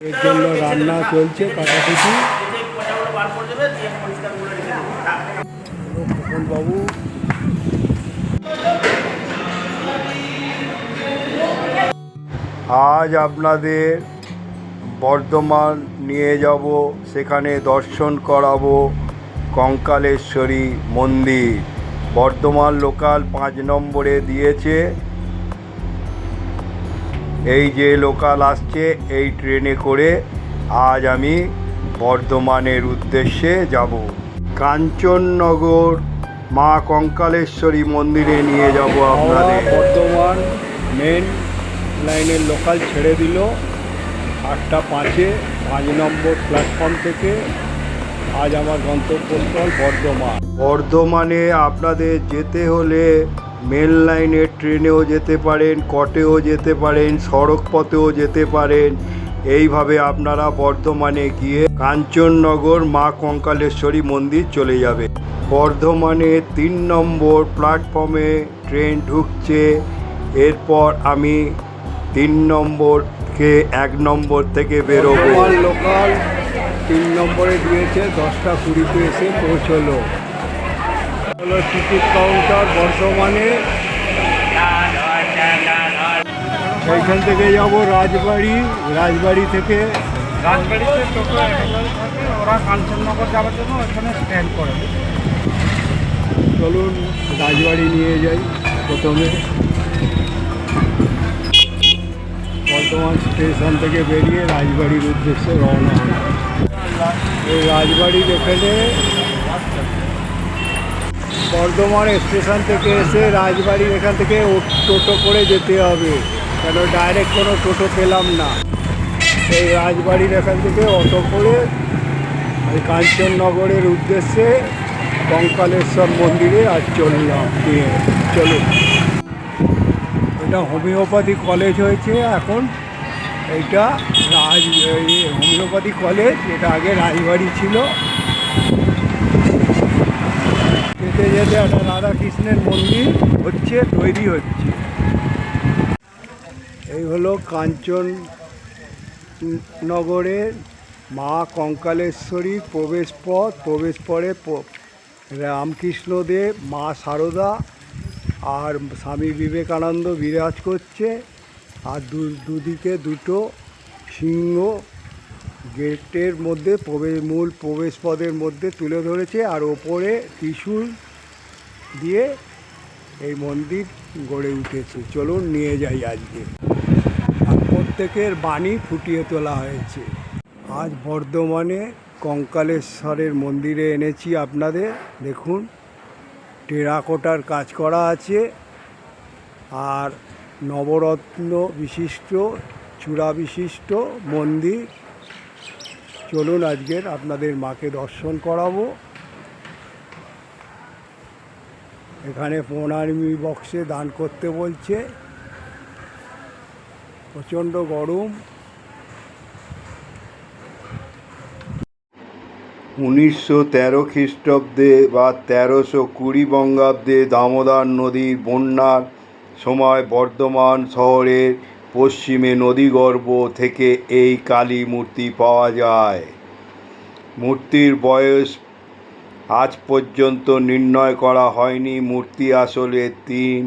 এর জন্য রান্না চলছে কাটাকুটি বাবু আজ আপনাদের বর্ধমান নিয়ে যাব, সেখানে দর্শন করাবো কঙ্কালেশ্বরী মন্দির। বর্ধমান লোকাল পাঁচ নম্বরে দিয়েছে এই যে লোকাল আসছে এই ট্রেনে করে আজ আমি বর্ধমানের উদ্দেশ্যে যাব। কাঞ্চননগর মা কঙ্কালেশ্বরী মন্দিরে নিয়ে যাব আপনাদের। বর্ধমান মেন লাইনের লোকাল ছেড়ে দিল। আটটা পাঁচে পাঁচ নম্বর প্ল্যাটফর্ম থেকে আজ আমার গন্তব্যস্থল বর্ধমান। বর্ধমানে আপনাদের যেতে হলে মেন লাইনের ট্রেনেও যেতে পারেন, কটেও যেতে পারেন, সড়ক পথেও যেতে পারেন। এইভাবে আপনারা বর্ধমানে গিয়ে কাঞ্চননগর মা কঙ্কালেশ্বরী মন্দির চলে যাবে। বর্ধমানে তিন নম্বর প্ল্যাটফর্মে ট্রেন ঢুকছে। এরপর আমি তিন নম্বরকে এক নম্বর থেকে বেরোবো। লোকাল তিন নম্বরে দিয়েছে, দশটা কুড়িতে এসে পৌঁছলো। হলো টিকিট কাউন্টার বর্ধমানে। সেইখান থেকে যাব রাজবাড়ি রাজবাড়ি থেকে। রাজবাড়িতে টোটো ওরা কাঞ্চননগর যাওয়ার জন্য ওখানে স্ট্যান্ড করে। চলুন রাজবাড়ি নিয়ে যাই প্রথমে। বর্ধমান স্টেশন থেকে বেরিয়ে রাজবাড়ির উদ্দেশ্যে রওনা হল এই রাজবাড়ির এখানে বর্ধমান স্টেশন থেকে এসে রাজবাড়ির এখান থেকে টোটো করে যেতে হবে। কেন? ডাইরেক্ট কোনো টোটো পেলাম না। এই রাজবাড়ির এখান থেকে অটো করে এই কাঞ্চননগরের উদ্দেশ্যে কঙ্কালেশ্বর মন্দিরে আজ চললাম। নিয়ে চলুন। এটা হোমিওপ্যাথি কলেজ হয়েছে এখন। এইটা রাজ হোমিওপ্যাথি কলেজ। এটা আগে রাজবাড়ি ছিল। যেতে যেতে একটা রাধাকৃষ্ণের মন্দির হচ্ছে, তৈরি হচ্ছে। এই হলো কাঞ্চন নগরের মা কঙ্কালেশ্বরী প্রবেশ পথ প্রবেশ পরে রামকৃষ্ণদেব, মা সারদা আর স্বামী বিবেকানন্দ বিরাজ করছে। আর দুদিকে দুটো সিংহ গেটের মধ্যে প্রবেশ মূল প্রবেশ পথের মধ্যে তুলে ধরেছে। আর ওপরে ত্রিশূল দিয়ে এই মন্দির গড়ে উঠেছে। চলুন নিয়ে যাই আজকে। প্রত্যেকের বাণী ফুটিয়ে তোলা হয়েছে। আজ বর্ধমানে কঙ্কালেশ্বরের মন্দিরে এনেছি আপনাদের। দেখুন, টেরাকোটার কাজ করা আছে। আর নবরত্ন বিশিষ্ট, চূড়া বিশিষ্ট মন্দির। চলুন আজকের আপনাদের মাকে দর্শন করাবো। এখানে প্রণামী বক্সে দান করতে বলছে। প্রচণ্ড গরম। উনিশশো তেরো খ্রিস্টাব্দে বা তেরোশো কুড়ি বঙ্গাব্দে দামোদর নদীর বন্যার সময় বর্ধমান শহরের পশ্চিমে নদীগর্ভ থেকে এই কালী মূর্তি পাওয়া যায়। মূর্তির বয়স আজ পর্যন্ত নির্ণয় করা হয়নি মূর্তি আসলে তিন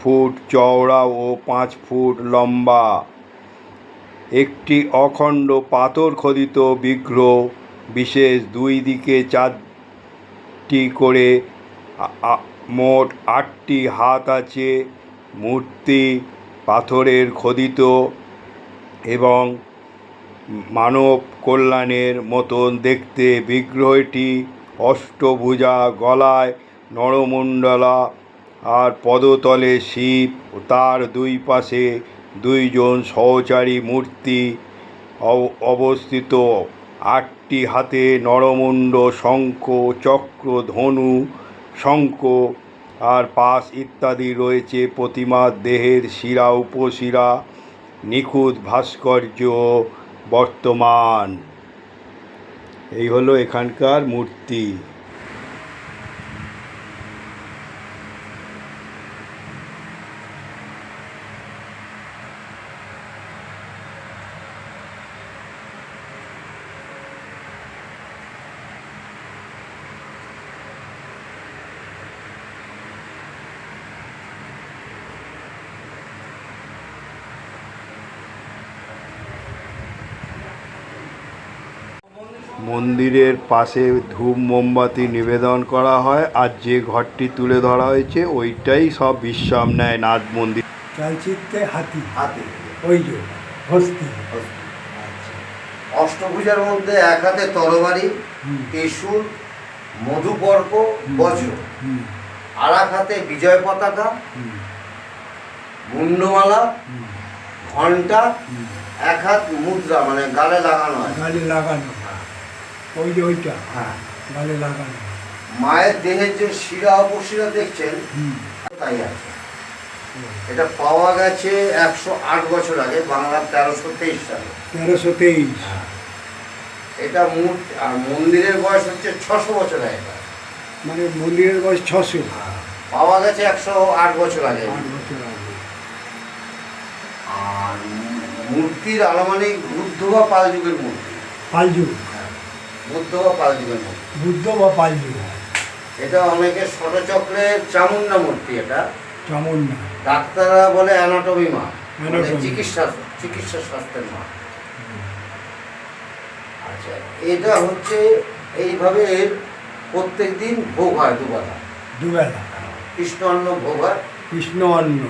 ফুট চওড়া ও পাঁচ ফুট লম্বা। একটি অখণ্ড পাথর খোদিত বিগ্রহ, বিশেষ দুই দিকে চারটি করে মোট আটটি হাত আছে মূর্তি পাথরের খোদিত এবং মানব কল্যাণের মতন দেখতে বিগ্রহটি অষ্টভুজা গলায় নরমণ্ডলা আর পদতলে শিব ও তার দুই পাশে দুইজন সহচারী মূর্তি অবস্থিত। আটটি হাতে নরমুণ্ড, শঙ্খ, চক্র, ধনু, শঙ্খ আর পাশ ইত্যাদি রয়েছে। প্রতিমার দেহের শিরা, উপশিরা, নিখুঁত ভাস্কর্য বর্তমান। এই হলো এখানকার মূর্তি। মন্দিরের পাশে ধূপ মোমবাতি নিবেদন করা হয় আর যে ঘরটি তুলে ধরা হয়েছে ওইটাই সব বিশ্রাম নেয় নাথ মন্দির। চালচিত্রে হাতি। হাতে। ওই যে হস্তি। অষ্টভুজার মধ্যে এক হাতে তরবারি। ত্রিশূল মধুপর্ক বজ্র। আর এক হাতে বিজয় পতাকা মুন্ডমালা ঘণ্টা এক হাত মুদ্রা মানে গালে লাগানো হয়। গালে লাগানো ওই যে ওইটা। হ্যাঁ। গালে লাগানো। মায়ের দেহের যে শিরা অপশিরা দেখছেন তাই আছে। এটা পাওয়া গেছে একশো আট বছর আগে বাংলার তেরোশো তেইশ সালে। তেরোশো তেইশ। এটা মূর্তি আর মন্দিরের বয়স হচ্ছে ছশো বছর আগেকার মানে মন্দিরের বয়স ছশো। পাওয়া গেছে একশো আট বছর আগে। আগে। আর মূর্তির আনুমানিক বুদ্ধ বা পাল যুগের মূর্তি? পালযুগ। বুদ্ধ বা পাল মূর্তি বুদ্ধ বা পালযুগ এটা অনেকে ষটচক্রের চামুন্ডা মূর্তি এটা। চামুন্ডা ডাক্তাররা বলে অ্যানাটমি মা। মানে চিকিৎসা চিকিৎসা শাস্ত্রের মা। আচ্ছা এটা হচ্ছে এইভাবে এর প্রত্যেক দিন ভোগ হয় দুবেলা। দুবেলা। কৃষ্ণ অন্ন ভোগ হয়। কৃষ্ণ অন্ন।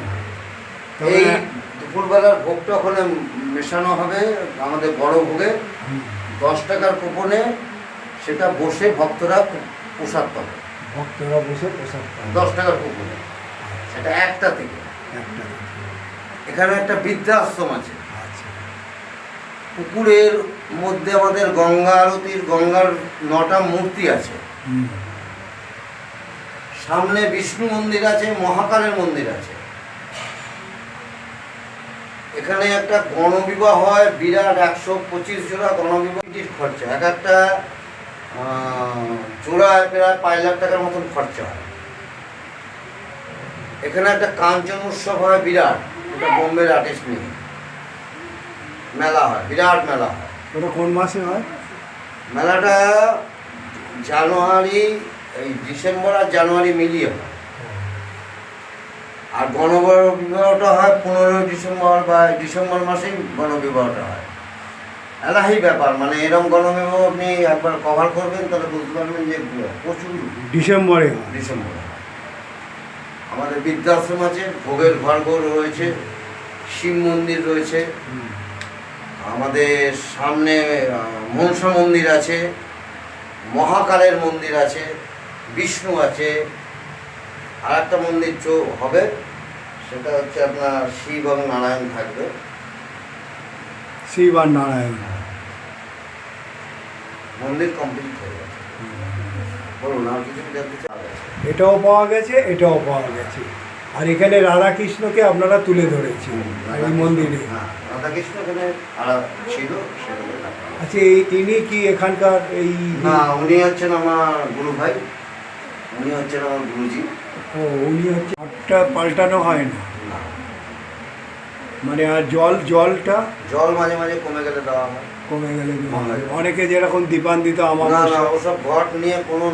এই দুপুরবেলার ভোগটা ওখানে মেশানো হবে আমাদের বড় ভোগে। দশ টাকার কুপনে সেটা বসে ভক্তরা প্রসাদ পাবে। ভক্তরা বসে প্রসাদ পায় দশ টাকার কুপনে। সেটা একটা থেকে। একটা এখানে একটা বৃদ্ধাশ্রম আছে। আচ্ছা। পুকুরের মধ্যে আমাদের গঙ্গা আরতির গঙ্গার নটা মূর্তি আছে। সামনে বিষ্ণু মন্দির আছে মহাকালের মন্দির আছে। এখানে একটা গণবিবাহ হয় বিরাট একশো পঁচিশ জোড়া গণবিবাহের খরচা এক একটা জোড়ায় প্রায় পাঁচ লাখ টাকার মতন খরচা হয়। এখানে একটা কাঞ্চন উৎসব হয় বিরাট। এটা বোম্বের আর্টিস্ট নিয়ে। মেলা হয় বিরাট মেলা হয়। ওটা কোন মাসে হয়? মেলাটা জানুয়ারি এই ডিসেম্বর আর জানুয়ারি মিলিয়ে হয়। আর গণবিবাহটা হয় পনেরোই ডিসেম্বর বা ডিসেম্বর মাসেই গণবিবাহটা হয়। এলাহি ব্যাপার মানে এরকম গণবিবাহ আপনি একবার কভার করবেন তাহলে বুঝতে পারবেন যে প্রচুর ডিসেম্বরে। ডিসেম্বরে। আমাদের বৃদ্ধাশ্রম আছে ভোগের ঘর রয়েছে শিব মন্দির রয়েছে আমাদের সামনে মনসা মন্দির আছে মহাকালের মন্দির আছে বিষ্ণু আছে আর একটা মন্দির চো হবে সেটা হচ্ছে আপনার শিব এবং নারায়ণ থাকবে। শিব আর নারায়ণ। মন্দির কমপ্লিট হয়ে গেছে। বলুন আর কিছু জানতে এটাও পাওয়া গেছে এটাও পাওয়া গেছে। আর এখানে রাধা কৃষ্ণকে আপনারা তুলে ধরেছেন এই মন্দিরে। হ্যাঁ রাধাকৃষ্ণ এখানে আর ছিল আচ্ছা এই তিনি কি এখানকার এই না উনি হচ্ছেন আমার গুরু ভাই উনি হচ্ছেন আমার গুরুজি। ও উনি হচ্ছে ঘরটা পাল্টানো হয় না। মানে আর জল জলটা জল মাঝে মাঝে কমে গেলে দেওয়া হয়। কমে গেলে। অনেকে যেরকম দীপান্বিত আমার না না ওসব ঘট নিয়ে কোনো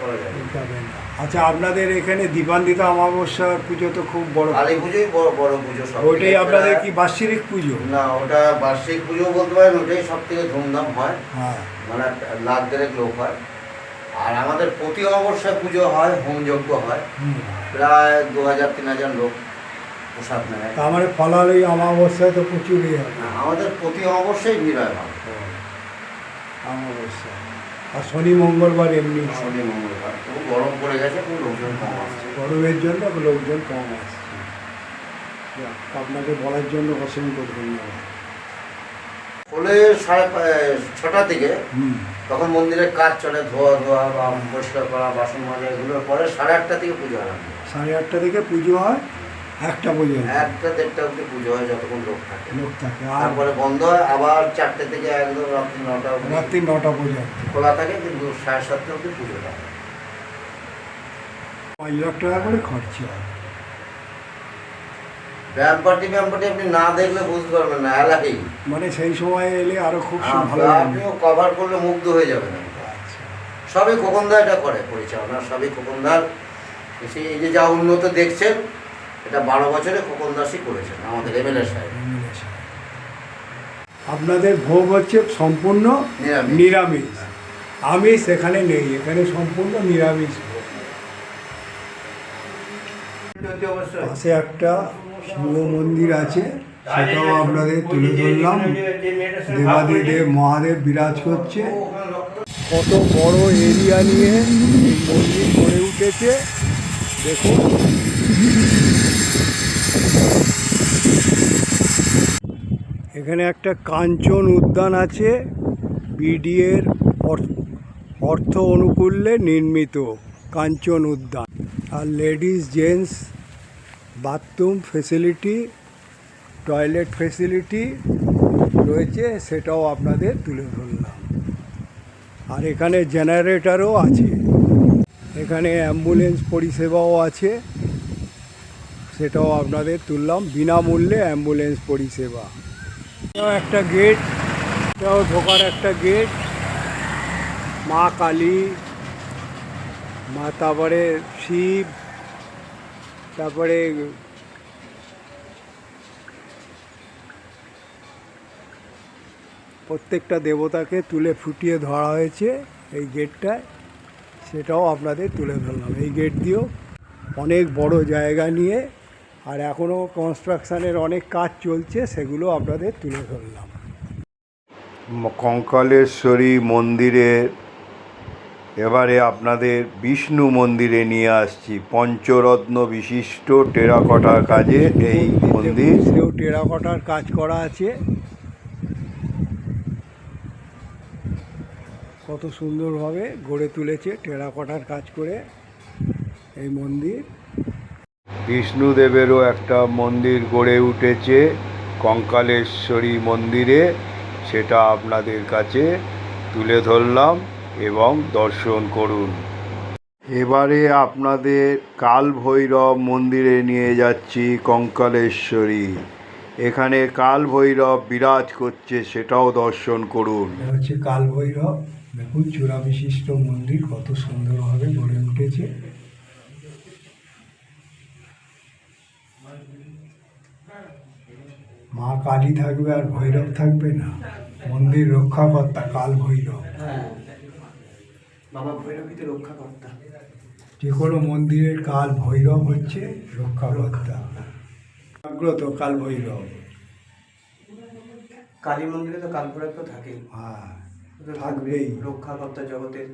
করা না। আচ্ছা আপনাদের এখানে দীপান্বিতা অমাবস্যার পুজো তো খুব বড় কালী পুজোই বড় বড় পুজো সব। ওইটাই আপনাদের কি বার্ষিক পুজো? না ওটা বার্ষিক পুজো বলতে পারেন ওটাই সব থেকে ধুমধাম হয়। হ্যাঁ। মানে লাখ দেড়েক লোক হয়। আর আমাদের প্রতি অমাবস্যায় পুজো হয় হোম হোমযজ্ঞ হয়। প্রায় দু হাজার তিন হাজার লোক প্রসাদ নেয়। তা আমার ফলাল এই অমাবস্যায় তো প্রচুরই হবে আমাদের প্রতি অমাবস্যায় ভিড় হয় অমাবস্যা আর শনি মঙ্গলবার এমনি। শনি মঙ্গলবার। খুব গরম পড়ে গেছে খুব লোকজন কম আসছে। গরমের জন্য লোকজন কম আসছে। আপনাকে বলার জন্য অসংখ্য ধন্যবাদ। ফলে সাড়ে ছটা থেকে হুম। তখন মন্দিরের কাজ চলে ধোয়া ধোয়া বা পরিষ্কার করা বাসন মাজা এগুলোর পরে সাড়ে আটটা থেকে পুজো আরম্ভ হয়। সাড়ে আটটা থেকে পুজো হয় একটা পর্যন্ত। একটা দেড়টা অবধি পুজো হয় যতক্ষণ লোক থাকে। লোক থাকে তারপরে বন্ধ হয় আবার চারটে থেকে একদম রাত্রি নটা রাত্রি নটা পুজো খোলা থাকে কিন্তু সাড়ে সাতটা অবধি পুজো থাকে পাঁচ লাখ টাকা করে খরচা হয়। ব্যায়াম পার্টি ব্যায়াম পার্টি আপনি না দেখলে বুঝতে পারবেন না এলাকাই মানে সেই সময় এলে আরও খুব সু- ভালো আপনিও কভার করলে মুগ্ধ হয়ে যাবেন। সবই খোকনদা এটা করে পরিচালনা সবই খোকনদার। সেই এই যে যা উন্নত দেখছেন এটা বারো বছরে খোকন দাসই করেছেন আমাদের এমএলএ সাহেব। আপনাদের ভোগ হচ্ছে সম্পূর্ণ নিরামিষ। আমি সেখানে নেই এখানে সম্পূর্ণ নিরামিষ ভোগ। পাশে একটা শিব মন্দির আছে, সেটাও আপনাদের তুলে ধরলাম। দেবাদিদেব, মহাদেব বিরাজ করছে। কত বড় এরিয়া নিয়ে মন্দির গড়ে উঠেছে, দেখুন। এখানে একটা কাঞ্চন উদ্যান আছে, বিডিএর অর্থ অনুকূল্যে নির্মিত কাঞ্চন উদ্যান। আর ladies, gents bathroom facility, toilet facility রয়েছে, সেটাও আপনাদের তুলে ধরলাম। আর এখানে জেনারেটরও আছে। এখানে অ্যাম্বুলেন্স পরিষেবাও আছে। সেটাও আপনাদের তুললাম, বিনামূল্যে অ্যাম্বুলেন্স পরিষেবা। এটাও একটা গেট, এটাও ঢোকার একটা গেট। মা কালী, মা তারপরে শিব তারপরে প্রত্যেকটা দেবতাকে তুলে ফুটিয়ে ধরা হয়েছে এই গেটটায়। সেটাও আপনাদের তুলে ধরলাম। এই গেট দিয়েও অনেক বড় জায়গা নিয়ে আর এখনও কনস্ট্রাকশানের অনেক কাজ চলছে, সেগুলো আপনাদের তুলে ধরলাম। কঙ্কালেশ্বরী মন্দিরে এবারে আপনাদের বিষ্ণু মন্দিরে নিয়ে আসছি। পঞ্চরত্ন বিশিষ্ট টেরাকটার কাজে এই মন্দির। সেও টেরাকটার কাজ করা আছে। কত সুন্দরভাবে গড়ে তুলেছে টেরাকটার কাজ করে এই মন্দির। বিষ্ণুদেবেরও একটা মন্দির গড়ে উঠেছে কঙ্কালেশ্বরী মন্দিরে। সেটা আপনাদের কাছে তুলে ধরলাম। এবং দর্শন করুন। এবারে আপনাদের কাল ভৈরব মন্দিরে নিয়ে যাচ্ছি কঙ্কালেশ্বরী। এখানে কাল ভৈরব বিরাজ করছে সেটাও দর্শন করুন। হচ্ছে কাল ভৈরব দেখুন চূড়া বিশিষ্ট মন্দির কত সুন্দরভাবে গড়ে উঠেছে। মা কালী থাকবে আর ভৈরব থাকবে না। মন্দির রক্ষাকর্তা কাল ভৈরব হ্যাঁ। বাবা ভৈরবীতে রক্ষা কর্তা যে কোনো মন্দিরের কাল ভৈরব হচ্ছে রক্ষাকর্তা। জাগ্রত কাল ভৈরব। কালী মন্দিরে তো কালভৈরব তো থাকেই। হ্যাঁ তো থাকবেই। রক্ষাকর্তা জগতের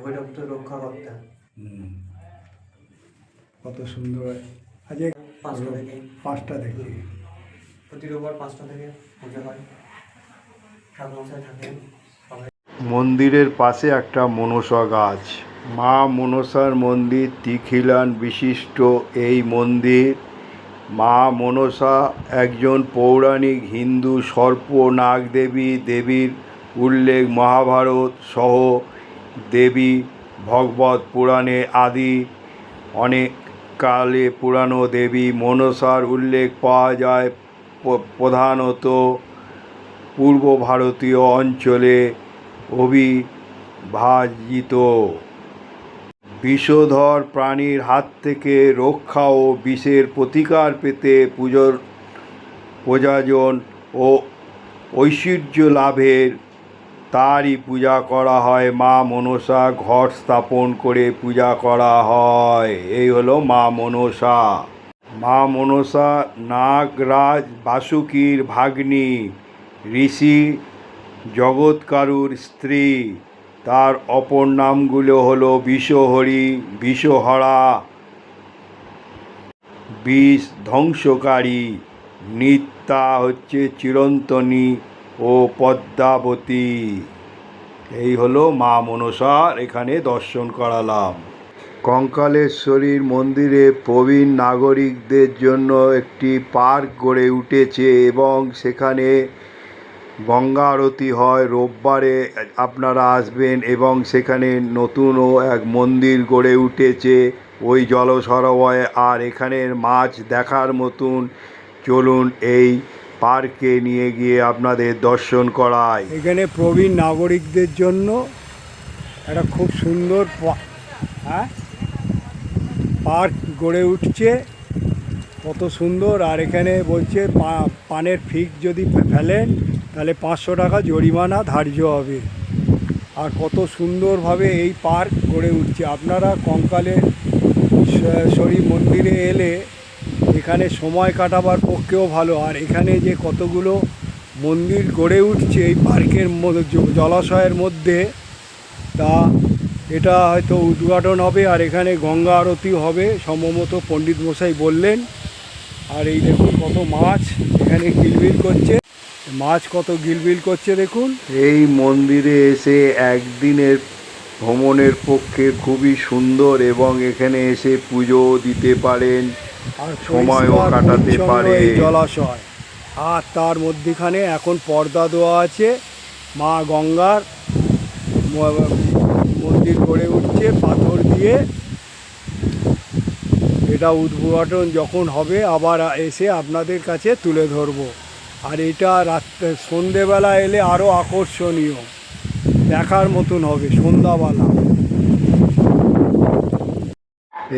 ভৈরব তো রক্ষাকর্তা। কত সুন্দর। আজকে পাঁচটা থেকে। পাঁচটা থেকে প্রতি রোববার পাঁচটা থেকে পুজো হয়। থাকেন। সবাই মন্দিরের পাশে একটা মনসা গাছ। মা মনসার মন্দির তিখিলান বিশিষ্ট এই মন্দির। মা মনসা একজন পৌরাণিক, হিন্দু, সর্প নাগ দেবী দেবীর উল্লেখ, মহাভারত সহ দেবী, ভগবত পুরাণে আদি, অনেক কালে পুরানো দেবী। মনসার উল্লেখ পাওয়া যায় প্রধানত পূর্ব ভারতীয় অঞ্চলে অভিভাজিত। বিষধর প্রাণীর হাত থেকে রক্ষা ও বিষের প্রতিকার পেতে পুজোর প্রজাজন ও ঐশ্বর্য লাভের তারই পূজা করা হয়। মা মনসা ঘট স্থাপন করে পূজা করা হয়। এই হলো মা মনসা। মা মনসা, নাগরাজ, বাসুকীর ভাগ্নি, ঋষি জগৎকারুর স্ত্রী। তার অপর নামগুলো হলো বিষহরি, বিষহরা বিষ ধ্বংসকারী নিত্যা হচ্ছে চিরন্তনী ও পদ্মাবতী। এই হলো মা মনসার এখানে দর্শন করালাম। কঙ্কালেশ্বরীর মন্দিরে প্রবীণ নাগরিকদের জন্য একটি পার্ক গড়ে উঠেছে এবং সেখানে গঙ্গা আরতি হয়, রোববারে আপনারা আসবেন এবং সেখানে নতুনও এক মন্দির গড়ে উঠেছে ওই জল সরোবরে আর এখানের মাছ দেখার মতন চলুন এই পার্কে নিয়ে গিয়ে আপনাদের দর্শন করায় এখানে প্রবীণ নাগরিকদের জন্য একটা খুব সুন্দর হ্যাঁ? পার্ক গড়ে উঠছে। কত সুন্দর। আর এখানে বলছে পানের ফিক যদি ফেলেন, তাহলে পাঁচশো টাকা জরিমানা ধার্য হবে। আর কত সুন্দরভাবে এই পার্ক গড়ে উঠছে। আপনারা কঙ্কালে শরী মন্দিরে এলে এখানে সময় কাটাবার পক্ষেও ভালো। আর এখানে যে কতগুলো মন্দির গড়ে উঠছে এই পার্কের জলাশয়ের মধ্যে, তা এটা হয়তো উদ্ঘাটন হবে। আর এখানে গঙ্গা আরতি হবে, সম্ভবত পণ্ডিত মশাই বললেন। আর এই দেখুন কত মাছ এখানে কিলবিল করছে। মাছ কত গিলবিল করছে দেখুন। এই মন্দিরে এসে একদিনের ভ্রমণের পক্ষে খুবই সুন্দর এবং এখানে এসে পুজো দিতে পারেন আর সময়ও কাটাতে পারে। জলাশয়। আর তার মধ্যেখানে এখন পর্দা দেওয়া আছে। মা গঙ্গার মন্দির গড়ে উঠছে পাথর দিয়ে। এটা উদ্ঘাটন যখন হবে, আবার এসে আপনাদের কাছে তুলে ধরবো। আর এটা রাত্রে, সন্ধেবেলা এলে আরও আকর্ষণীয়। দেখার মতন হবে, সন্ধ্যাবেলা।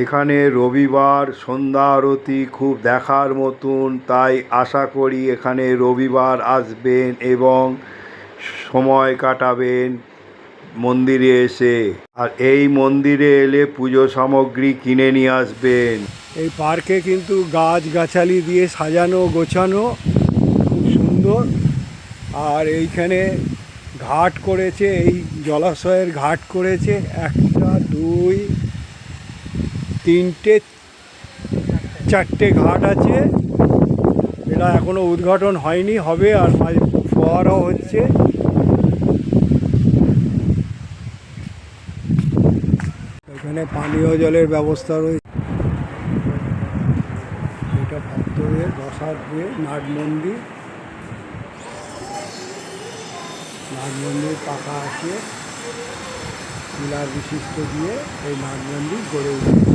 এখানে রবিবার, সন্ধ্যা আরতি খুব দেখার মতন, তাই আশা করি এখানে রবিবার আসবেন এবং সময় কাটাবেন। মন্দিরে এসে। আর এই মন্দিরে এলে পুজো সামগ্রী কিনে নিয়ে আসবেন। এই পার্কে কিন্তু গাছ গাছালি দিয়ে সাজানো, গোছানো খুব সুন্দর। আর এইখানে ঘাট করেছে, এই জলাশয়ের ঘাট করেছে একটা, দুই, তিনটে, চারটে ঘাট আছে। এটা এখনও উদ্ঘাটন হয়নি, হবে আর ফোয়ারাও হচ্ছে। এখানে পানীয় জলের ব্যবস্থা রয়েছে। এটা ভক্তদের বসার দিয়ে নাট মন্দির। নাট মন্দির পাকা আছে। পিলার বিশিষ্ট দিয়ে এই নাট মন্দির গড়ে উঠেছে।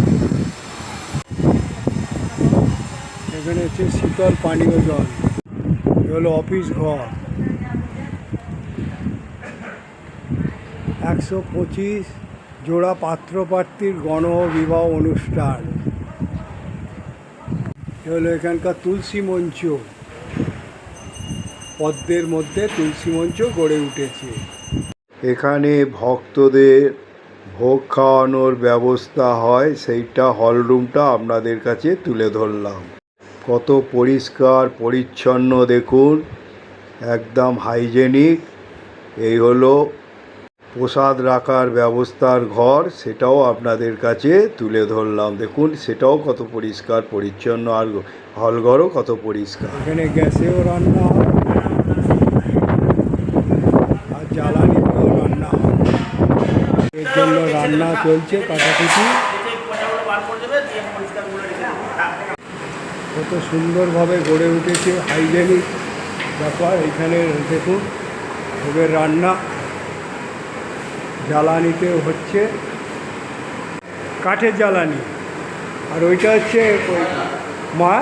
এখানে হচ্ছে শীতল পানীয় জল। হলো অফিস ঘর। একশো পঁচিশ জোড়া গণ বিবাহ অনুষ্ঠান। এ হলো এখানকার তুলসী মঞ্চ। পদ্মের মধ্যে তুলসী মঞ্চ গড়ে উঠেছে। এখানে ভক্তদের ভোগ খাওয়ানোর ব্যবস্থা হয়, সেইটা হলরুমটা আপনাদের কাছে তুলে ধরলাম। কত পরিষ্কার, পরিচ্ছন্ন দেখুন, একদম হাইজেনিক। এই হলো প্রসাদ রাখার ব্যবস্থার ঘর সেটাও আপনাদের কাছে তুলে ধরলাম। দেখুন, সেটাও কত পরিষ্কার, পরিচ্ছন্ন, আর হলঘরও কত পরিষ্কার। এখানে গ্যাসেও রান্না হয়, আর জ্বালানিতেও রান্না হয়। এর জন্য রান্না চলছে কাটাকুটি। কত সুন্দরভাবে গড়ে উঠেছে, হাইজেনিক ব্যাপার এখানে, দেখুন ভোগের রান্না। জ্বালানিতেও হচ্ছে, কাঠের জ্বালানি। আর ওইটা হচ্ছে মা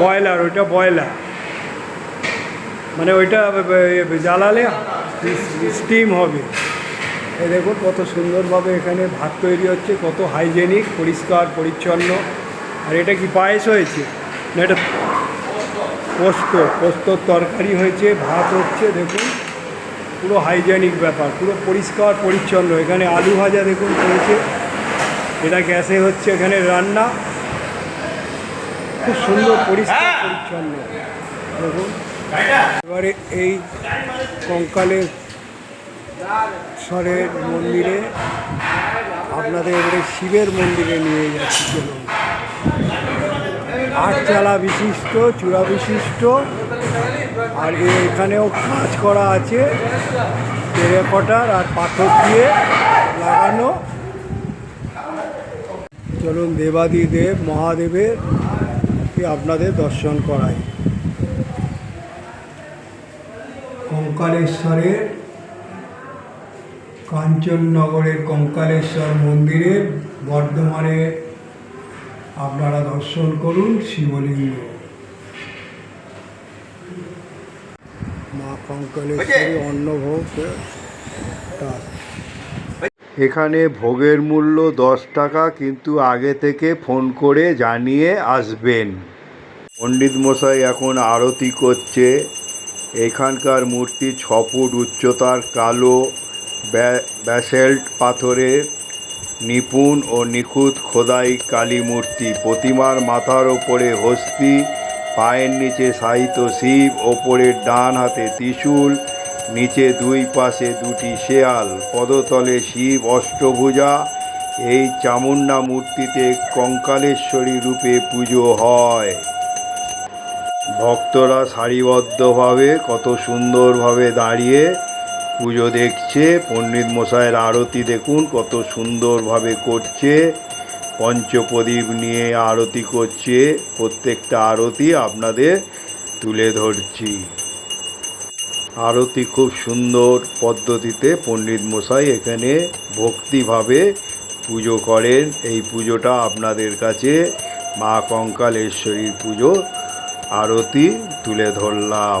বয়লার ওইটা বয়লার মানে ওইটা জ্বালালে স্টিম হবে। এ দেখুন কত সুন্দরভাবে এখানে ভাত তৈরি হচ্ছে, কত হাইজেনিক, পরিষ্কার, পরিচ্ছন্ন। আর এটা কি পায়েস হয়েছে? না, এটা পোস্ত পোস্তর তরকারি হয়েছে, ভাত হচ্ছে, দেখুন। পুরো হাইজেনিক ব্যাপার, পুরো পরিষ্কার, পরিচ্ছন্ন। এখানে আলু ভাজা দেখুন করেছে। এটা গ্যাসে হচ্ছে এখানে রান্না। খুব সুন্দর, পরিষ্কার, পরিচ্ছন্ন। দেখুন। এবারে এই কঙ্কালের স্বরের মন্দিরে, আপনাদের এবারে শিবের মন্দিরে নিয়ে যাচ্ছি, চলুন। আটচালা বিশিষ্ট, চূড়া বিশিষ্ট। আর এখানেও কাজ করা আছে। টেরাকটার আর পাথর দিয়ে লাগানো। চলুন দেবাদি দেব মহাদেবের আপনাদের দর্শন করাই। কঙ্কালেশ্বরের, কাঞ্চননগরের কঙ্কালেশ্বর মন্দিরে বর্ধমানে আপনারা দর্শন করুন শিবলিঙ্গ মা কঙ্কালেশ্বরী অন্নভোগ এখানে ভোগের মূল্য দশ টাকা, কিন্তু আগে থেকে ফোন করে জানিয়ে আসবেন। পণ্ডিত মশাই এখন আরতি করছে। এখানকার মূর্তি ছ ফুট উচ্চতার, কালো ব্যা- ব্যাসেল্ট পাথরের, নিপুণ ও নিখুঁত খোদাই কালী মূর্তি। প্রতিমার মাথার ওপরে হস্তি পায়ের নিচে সাহিত্য শিব, ওপরের ডান হাতে ত্রিশূল, নিচে দুই পাশে দুটি শেয়াল, পদতলে শিব অষ্টভুজা। এই চামুন্ডা মূর্তিতে কঙ্কালেশ্বরী রূপে পুজো হয়। ভক্তরা সারিবদ্ধভাবে কত সুন্দরভাবে দাঁড়িয়ে পুজো দেখছে। পণ্ডিত মশাইয়ের আরতি দেখুন, কত সুন্দরভাবে করছে। পঞ্চপ্রদীপ নিয়ে আরতি করছে। প্রত্যেকটা আরতি আপনাদের তুলে ধরছি। আরতি খুব সুন্দর পদ্ধতিতে পণ্ডিত মশাই এখানে ভক্তিভাবে পুজো করেন। এই পুজোটা আপনাদের কাছে মা কঙ্কালেশ্বরীর পুজো আরতি তুলে ধরলাম।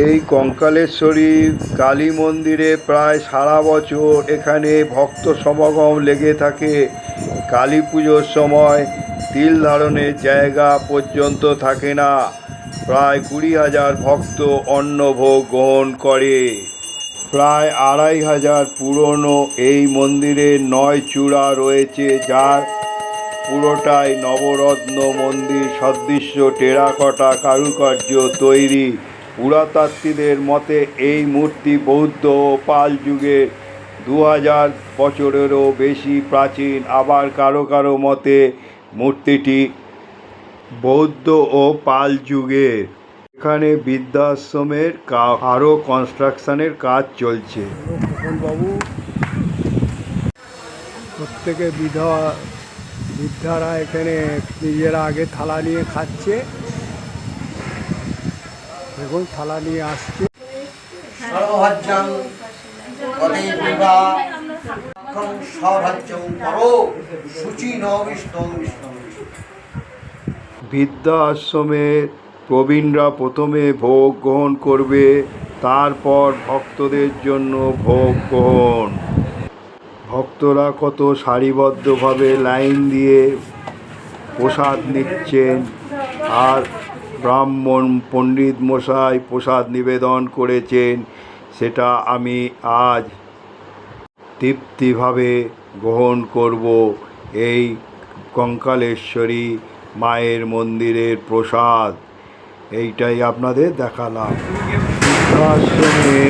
এই কঙ্কালেশ্বরী কালী মন্দিরে প্রায় সারা বছর এখানে ভক্ত সমাগম লেগে থাকে। কালী পুজোর সময় তিল ধারণের জায়গা পর্যন্ত থাকে না। প্রায় কুড়ি হাজার ভক্ত অন্নভোগ গ্রহণ করে। প্রায় আড়াই হাজার পুরনো এই মন্দিরে নয় চূড়া রয়েছে, যার পুরোটাই নবরত্ন মন্দির, সদৃশ্য টেরাকটা কারুকার্য তৈরি। পুরাতাত্ত্বিকদের মতে, এই মূর্তি বৌদ্ধ ও পাল যুগের দু হাজার বছরেরও বেশি প্রাচীন। আবার কারও কারও মতে, মূর্তিটি বৌদ্ধ ও পাল যুগের এখানে বৃদ্ধাশ্রমের আরও কনস্ট্রাকশনের কাজ চলছে। বাবু প্রত্যেকে বিধবা, বৃদ্ধারা এখানে নিজেরা আগে থালা নিয়ে খাচ্ছে। দেখুন থালা নিয়ে আসছে। সর্বভাজ্যাং পদে বিবা সভাজ্যং পরো শুচি ন বিষ্ণু বিষ্ণু বৃদ্ধা আশ্রমে প্রবীণরা প্রথমে ভোগ গ্রহণ করবে তারপর ভক্তদের জন্য ভোগ গ্রহণ। ভক্তরা কত সারিবদ্ধভাবে লাইন দিয়ে প্রসাদ নিচ্ছেন আর ব্রাহ্মণ পণ্ডিত মশাই প্রসাদ নিবেদন করেছেন, সেটা আমি আজ তৃপ্তিভাবে গ্রহণ করব। এই কঙ্কালেশ্বরী মায়ের মন্দিরের প্রসাদ। এইটাই আপনাদের দেখালাম। বৃদ্ধাশ্রমে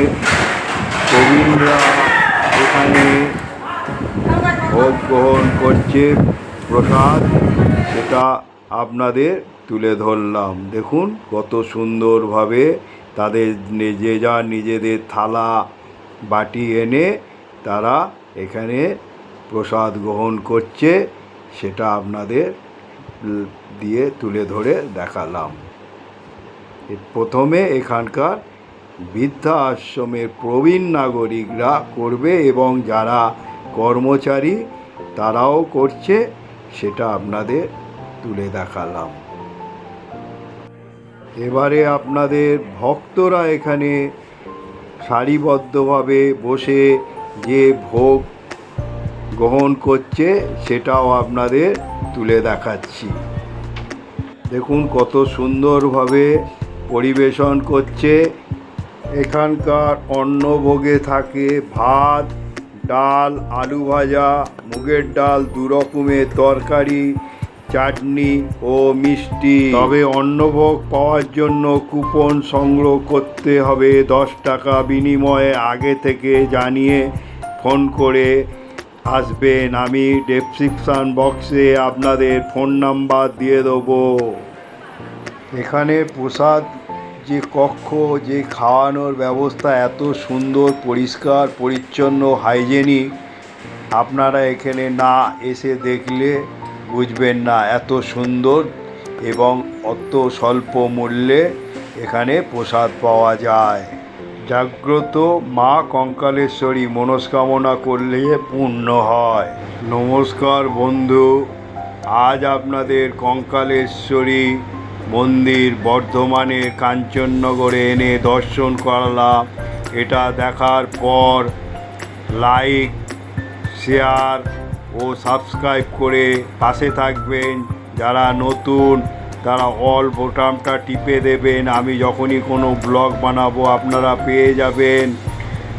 এখানে ভোগ গ্রহণ করছে প্রসাদ, সেটা আপনাদের তুলে ধরলাম। দেখুন, কত সুন্দরভাবে তাদের নিজে যা নিজেদের থালা, বাটি এনে তারা এখানে প্রসাদ গ্রহণ করছে, সেটা আপনাদের দিয়ে তুলে ধরে দেখালাম। প্রথমে এখানকার বৃদ্ধা আশ্রমের প্রবীণ নাগরিকরা করবে এবং যারা কর্মচারী, তারাও করছে, সেটা আপনাদের তুলে দেখালাম। এবারে আপনাদের ভক্তরা এখানে সারিবদ্ধভাবে বসে যে ভোগ গ্রহণ করছে, সেটাও আপনাদের তুলে দেখাচ্ছি। দেখুন কত সুন্দরভাবে পরিবেশন করছে। এখানকার অন্নভোগে থাকে ভাত, ডাল, আলু ভাজা, মুগের ডাল দু রকমের তরকারি চাটনি ও মিষ্টি। তবে অন্নভোগ পাওয়ার জন্য কুপন সংগ্রহ করতে হবে দশ টাকা বিনিময়ে। আগে থেকে জানিয়ে ফোন করে আসবেন। আমি ডেসক্রিপশান বক্সে আপনাদের ফোন নাম্বার দিয়ে দেবো। এখানে প্রসাদ, যে কক্ষ, যে খাওয়ানোর ব্যবস্থা এত সুন্দর, পরিষ্কার, পরিচ্ছন্ন হাইজেনিক আপনারা এখানে না এসে দেখলে বুঝবেন না, এত সুন্দর এবং অত স্বল্প মূল্যে এখানে প্রসাদ পাওয়া যায়। জাগ্রত মা কঙ্কালেশ্বরী মনস্কামনা করলে পূর্ণ হয়। নমস্কার বন্ধু, আজ আপনাদের কঙ্কালেশ্বরী মন্দির বর্ধমানের কাঞ্চননগরে এনে দর্শন করালাম। এটা দেখার পর লাইক শেয়ার ও সাবস্ক্রাইব করে পাশে থাকবেন। যারা নতুন, তারা অল বোতামটা টিপে দেবেন। আমি যখনই কোনো ব্লগ বানাবো, আপনারা পেয়ে যাবেন।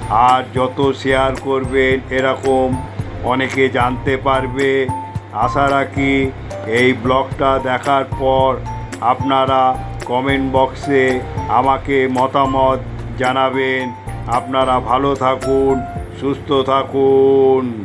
আর যত শেয়ার করবেন, এরকম অনেকে জানতে পারবে। আশা রাখি এই ব্লগটা দেখার পর আপনারা কমেন্ট বক্সে আমাকে মতামত জানাবেন। আপনারা ভালো থাকুন, সুস্থ থাকুন।